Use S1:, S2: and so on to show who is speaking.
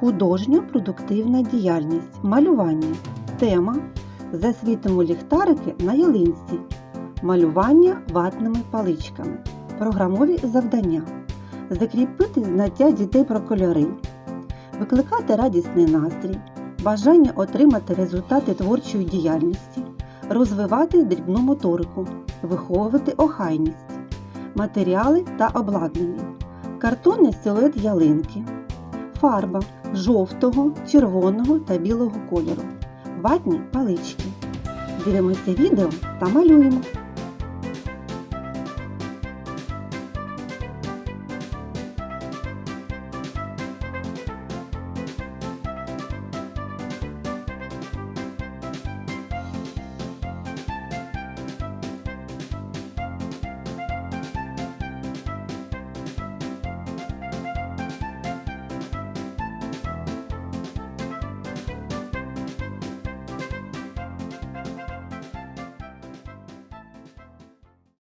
S1: Художньо-продуктивна діяльність. Малювання. Тема. Засвітимо ліхтарики на ялинці. Малювання ватними паличками. Програмові завдання. Закріпити знаття дітей про кольори. Викликати радісний настрій. Бажання отримати результати творчої діяльності. Розвивати дрібну моторику. Виховувати охайність. Матеріали та обладнання. Картонний силует ялинки. Фарба жовтого, червоного та білого кольору. Ватні палички. Дивимося відео та малюємо.